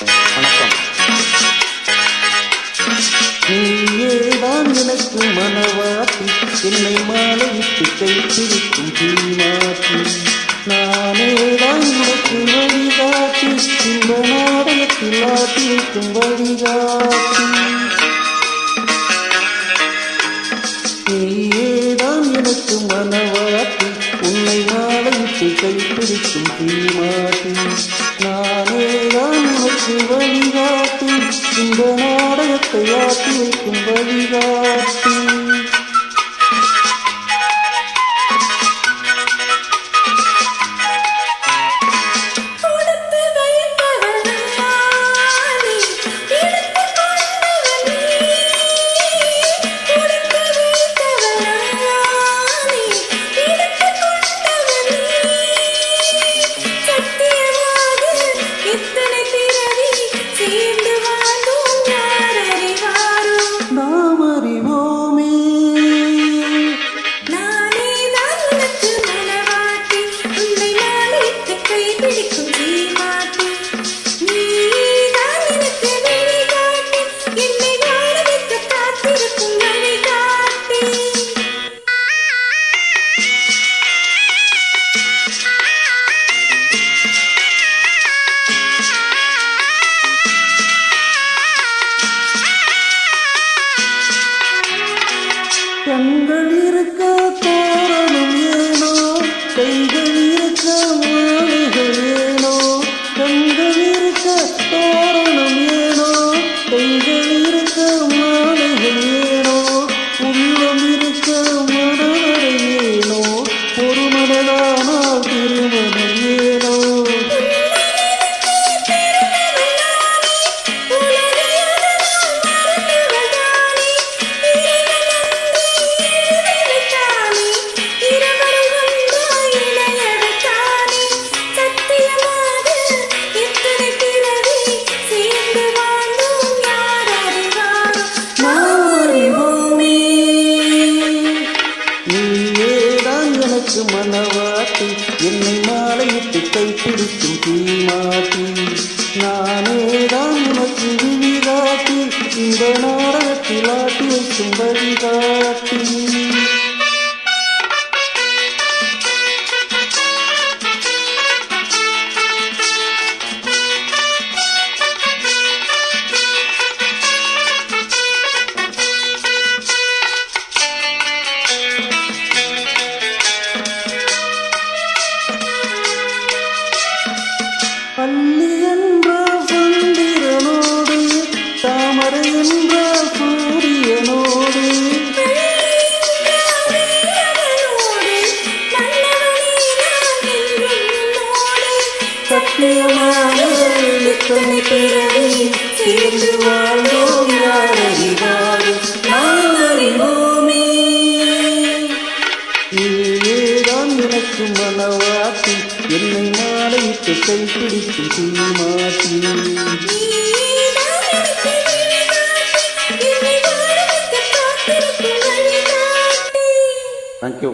வணக்கம். நீயேதான் எனக்கு மனவாட்டி என்னை மாலையிட்டு கை பிடிக்கும் தீமாட்டி நானேதான் உனக்கு வழிகாட்டி இந்த நாடகத்தில் ஆட்டிக்கும் வழிகாட்டி. நீயேதான் வீச்சும் பிடிக்கும் தீமாட்டி நானேதான் உனக்கு வழிகாட்டி இந்த நாடகத்தை ஆட்டி வைக்கும் வழிகாட்டி கண்கள் இருக்க மனசு எனக்கு மனவாட்டி என்னை மாலையிட்டு கை பிடிக்கும் தீமாட்டி நானேதான் உனக்கு பள்ளி என்ற சந்திரனோடு தாமரை என்ற சூரியனோடு. சத்தியமான எத்தனை பிறவி சேர்ந்து வாழ்ந்தோம் யாரறிவாறு நாம் அறிவோமே நீயேதான் எனக்கு மனவாட்டி என்னை வைத்து கை பிடிக்கும் தீமாட்டி தேங்க்யூ